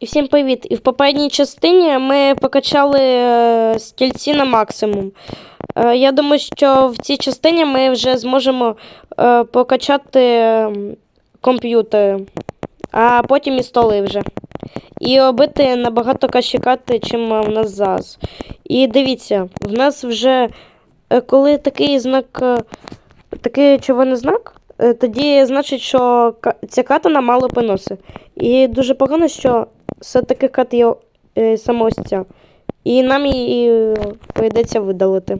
І всім привіт! І в попередній частині ми покачали е, стільці на максимум. Е, я думаю, що в цій частині ми вже зможемо е, покачати комп'ютери, а потім і столи вже. І робити набагато кращі карти, чим в нас зараз. І дивіться, в нас вже коли такий знак, такий червоний знак, тоді значить, що ця карта нам мало приносить. І дуже погано, що все-таки карта є е, саме. І нам її е, прийдеться видалити.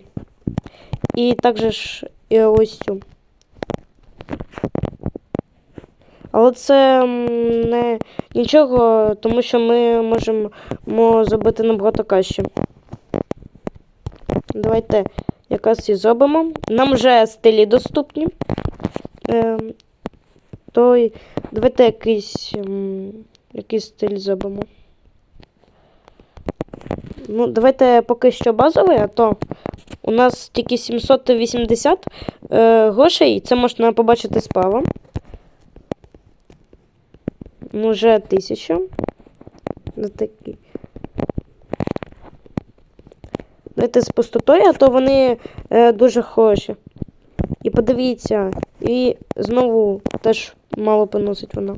І також і ось цю. Але це не нічого, тому що ми можемо зробити набагато краще. Давайте якраз і зробимо. Нам вже стилі доступні. Е, то давайте якийсь, м, якийсь стиль зробимо. Ну, давайте поки що базовий, а то у нас тільки 780 е, грошей, це можна побачити справа. 1000. Ну, такі. Давайте з пустотою, а то вони е, дуже хороші. І подивіться, і знову теж мало приносить вона.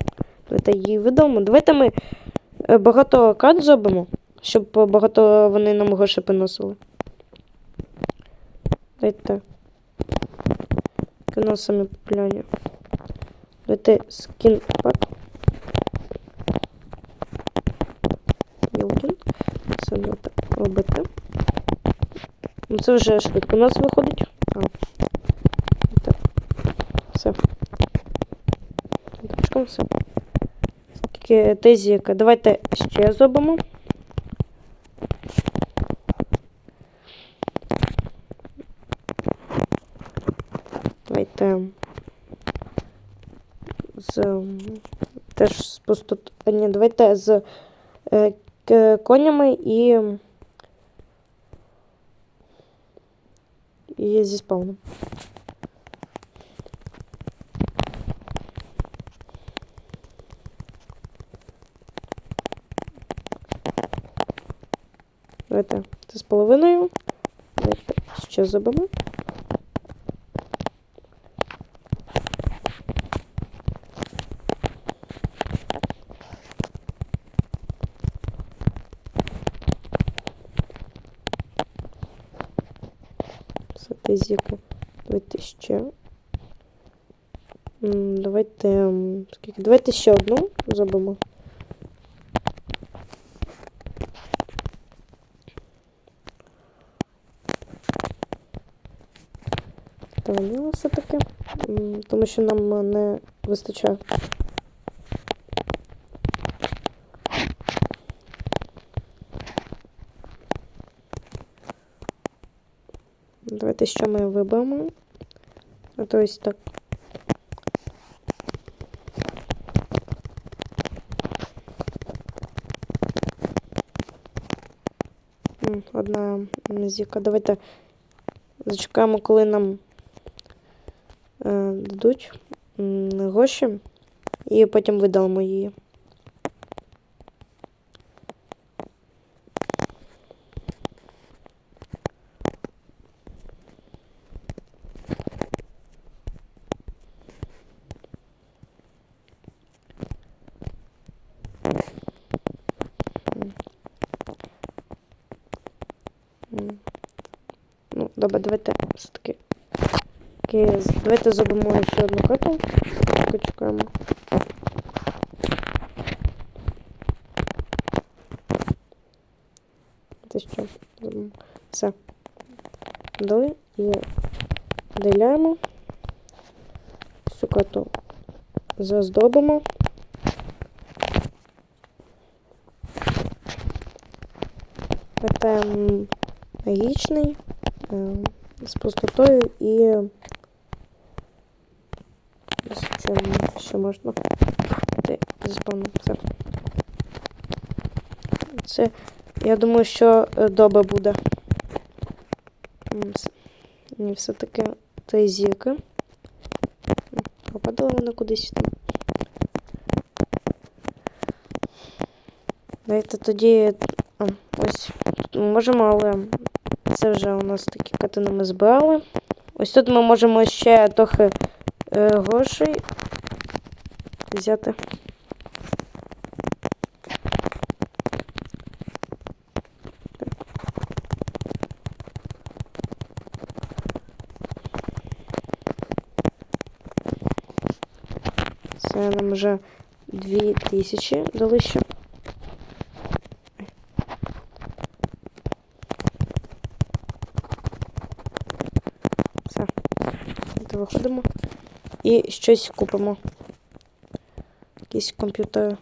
Давайте її видамо. Давайте ми е, багато карт зробимо, щоб багато вони нам грошей приносили. Давайте. У самі популярні. Давайте скін пак. Білкін. Це робити. Ну це вже швидко у нас виходить. А. Так. Все. Точком все. Тільки тезіка. Давайте ще зробимо. Давайте з теж з пустот... Ні, давайте з е, конями і. І зі спавном. Давайте це з половиною. Давайте ще зробимо. Тезіка. Давайте ще. Давайте. Скільки? Давайте ще одну зробимо. Та ванила все-таки. М, Тому що нам е, не вистачає. Давайте що ми виберемо. А то ось так. Одна зіка. Давайте зачекаємо, коли нам дадуть гроші, і потім видалимо її. Ну, добре, давайте все-таки. Окей, давайте зробимо ще одну карту. Чекаємо. Це що? Все. Дали і виділяємо. Цю карту заздобимо. Питаємо магічний е, з пустотою і чим ще можна зі Це, я думаю, що е, добре буде. Ні, все-таки три зірки. М, Попадали вони кудись там. Давайте тоді. А, ось ми можемо, але це вже у нас такі катини ми збирали. Ось тут ми можемо ще трохи грошей взяти. Це нам вже дві тисячі дали ще. Все. Виходимо. І щось купимо. Якийсь комп'ютер.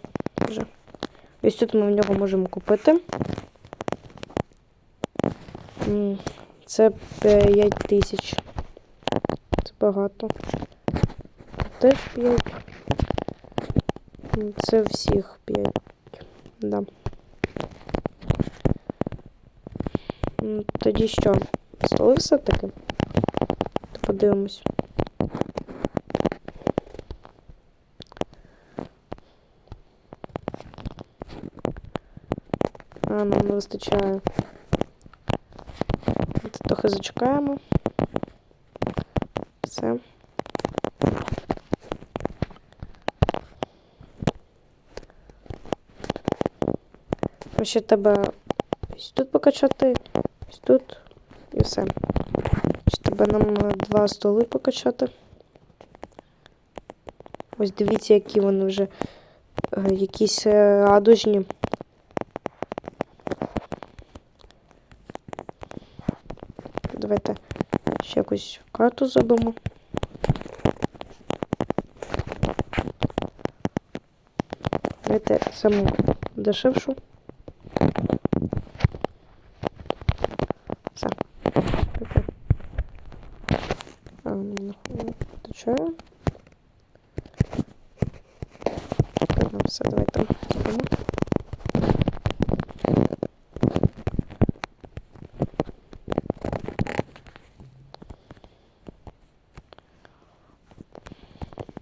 Ось тут ми в нього можемо купити. Це 5 тисяч. Це багато. Теж 5. Це всіх 5. Да. Тоді що? Столи все-таки? Подивимось. Нам не вистачає. Трохи зачекаємо. Все. Ще тебе ось тут покачати, ось тут і все. Ще тебе нам е, два столи покачати. Ось дивіться, які вони вже е, якісь е, радужні. Давайте ще якусь карту зробимо. Давайте саму дешевшу. Все. Ну, все, давайте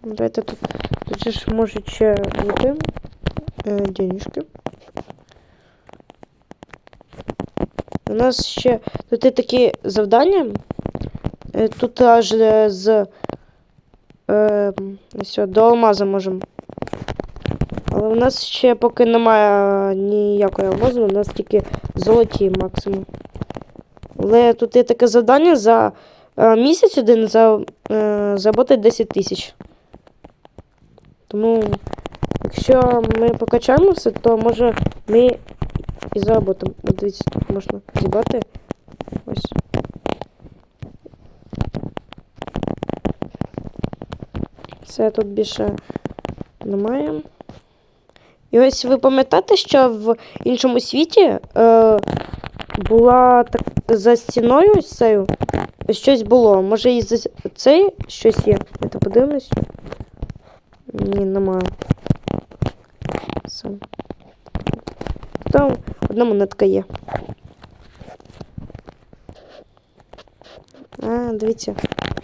Давайте тут, тут же ж можуть ще е, денежки. У нас ще тут є такі завдання. Е, Тут аж е, з е, ось, до алмаза можемо. Але у нас ще поки немає ніякої алмазу, у нас тільки золоті максимум. Але тут є таке завдання за е, місяць один за, е, заработати 10 тисяч. Тому, якщо ми покачаємо все, то може ми і заработаємо. От дивіться, тут можна зібрати. Ось. Все, тут більше немає. І ось ви пам'ятаєте, що в іншому світі е, була так за стіною цією щось було. Може і за цей щось є. Давайте подивимось. Ні, немає. Все. Там одна монетка є. А, дивіться,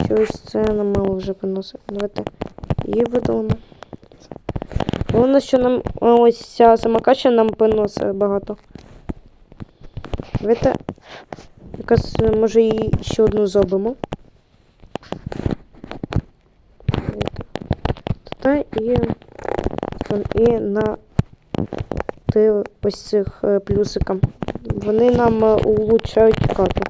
що ось це нам мало вже приносить. Давайте її видалимо. Головне, що нам ось ця самокача нам приносить багато. Давайте якось, може, і ще одну зробимо. І, і на ти ось цих е, плюсикам. Вони нам е, улучшають карту.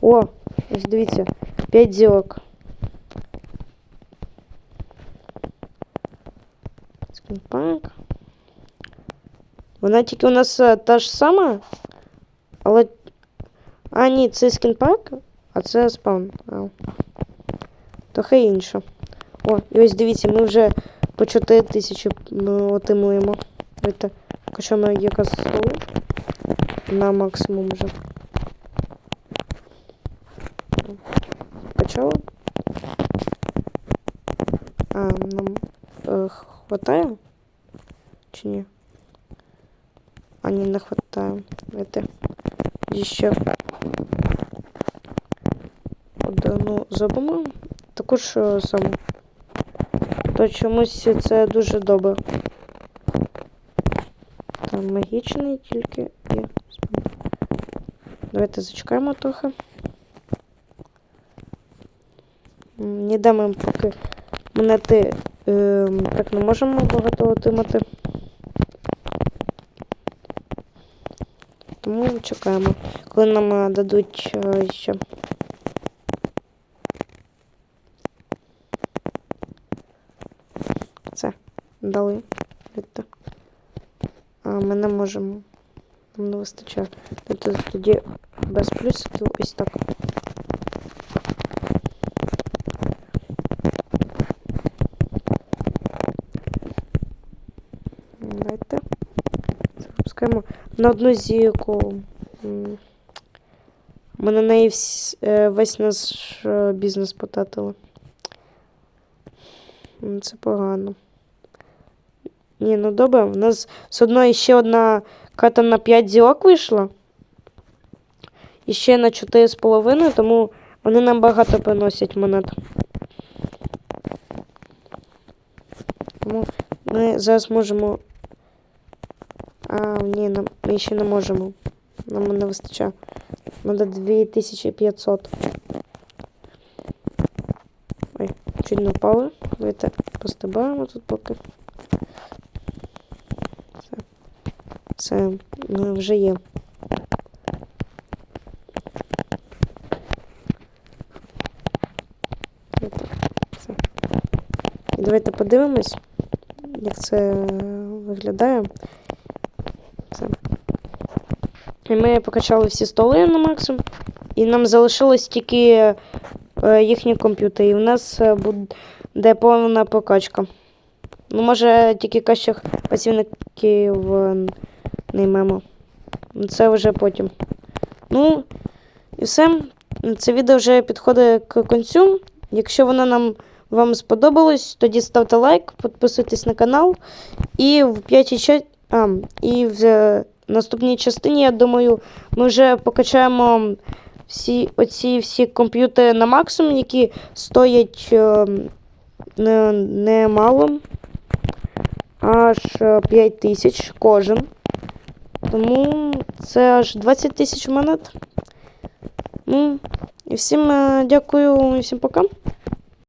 О, ось дивіться, 5 зірок. Скінпак. Вона тільки у нас е, та ж сама, але. А, ні, це скінпак, а це спаун. А. Трохи інше. О, і ось дивіться, ми вже по 4 тисячі м, отримуємо. Давайте качаємо якраз на максимум вже. Качало. А, нам е, хватає? Чи ні? А, ні, не хватає. Давайте ще одну зробимо. Таку ж е, саму. то чомусь це дуже добре. Там магічний тільки є. Давайте зачекаємо трохи. Ніде ми поки монети е, так не можемо багато отримати. Тому чекаємо, коли нам е, дадуть е, ще. Все, дали. Видите? А ми не можемо. Нам не вистачає. Тобто тоді без плюсиків ось так. Давайте. Запускаємо на одну зірку. М, Ми на неї е, весь наш е, бізнес потратили. Це погано. Ні, ну добре, у нас все одно ще одна карта на 5 зірок вийшла. І ще на 4,5, тому вони нам багато приносять монет. Тому ми зараз можемо. А, ні, нам, ми ще не можемо. Нам не вистачає. Надо 2500. Ой, чуть не впали. Давайте постебаємо тут поки. Все. Все, ну, вже є. Давайте, Все. Подивимось, як це виглядає. Це. І ми покачали всі столи на максимум. І нам залишилось тільки е, їхні комп'ютери. І в нас е, буде повна прокачка. Ну, може, тільки кращих працівників е, наймемо. Це вже потім. Ну, і все. Це відео вже підходить к кінцю. Якщо воно нам вам сподобалось, тоді ставте лайк, підписуйтесь на канал. І в п'ятій ча... а, і в е, наступній частині, я думаю, ми вже покачаємо всі оці всі комп'ютери на максимум, які стоять е, не. Аж 5 тисяч кожен. Тому це аж 20 тисяч монет. Ну, і всім е, дякую, і всім пока.